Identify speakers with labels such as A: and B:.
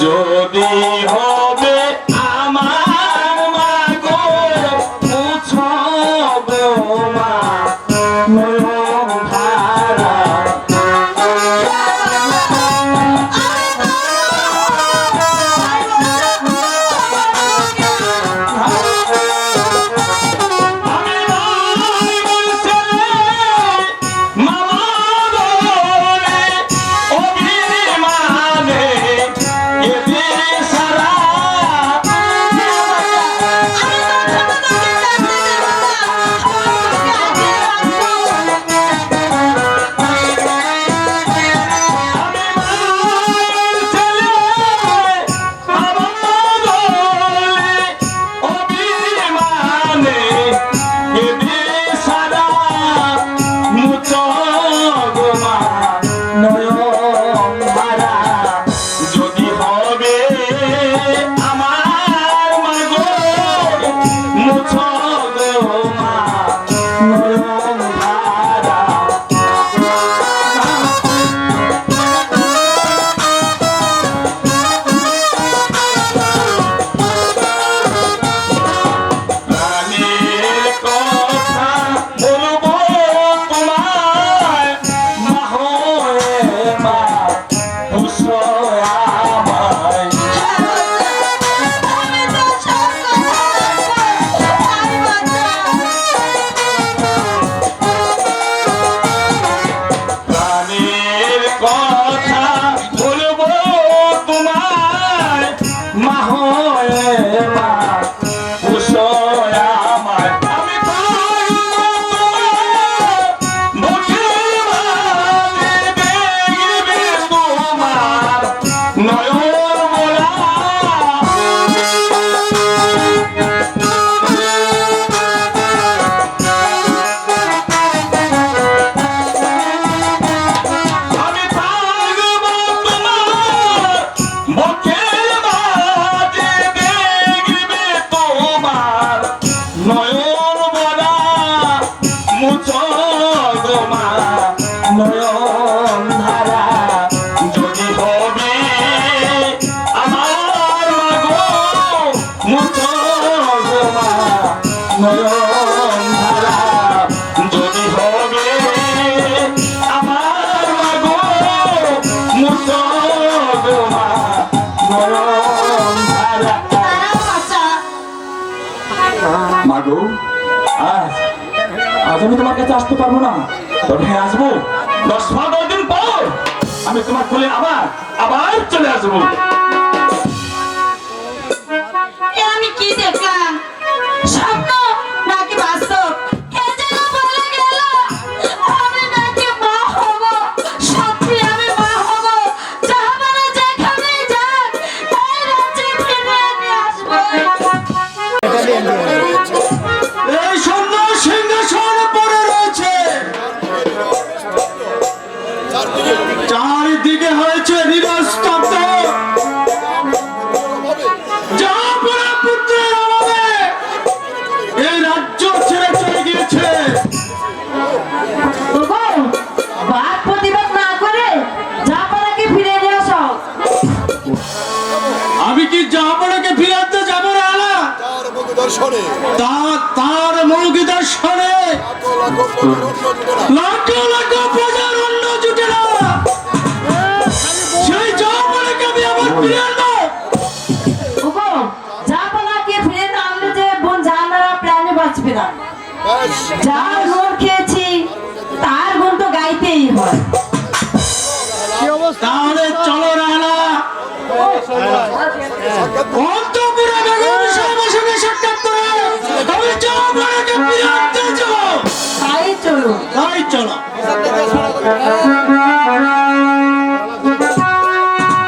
A: যদি হয় মাগো আজ আমি তোমার কাছে আসতে পারব না। তবে হ্যাঁ আসব। দশ পনেরো দিন পর আমি তোমার কোলে আবার আবার চলে আসব।
B: আমি কি দেখলাম?
A: চারিদিকে হয়েছে অভাবে এই রাজ্য ছেড়ে চলে গিয়েছে।
B: ওগো, বাদ প্রতিবাদ না করে জাপানাকে ফিরে নিয়ে
A: আমি কি জাহাপনাকে ফিরাতে যাব না? আলা
C: তার মুখ
A: তা তার মুখ দর্শনে।
C: লাখ লাখ
B: প্রাণে না যার গুণ খেয়েছি তার গুণ তো গাইতেই হয়।
A: তাহলে চলো রানা। অন্তপুরে বেগম সঙ্গে সাক্ষাৎ করে। আমি জাহাপনাকে ফিরে আনতে যাব
B: তাই চলো।
A: তাই চলো।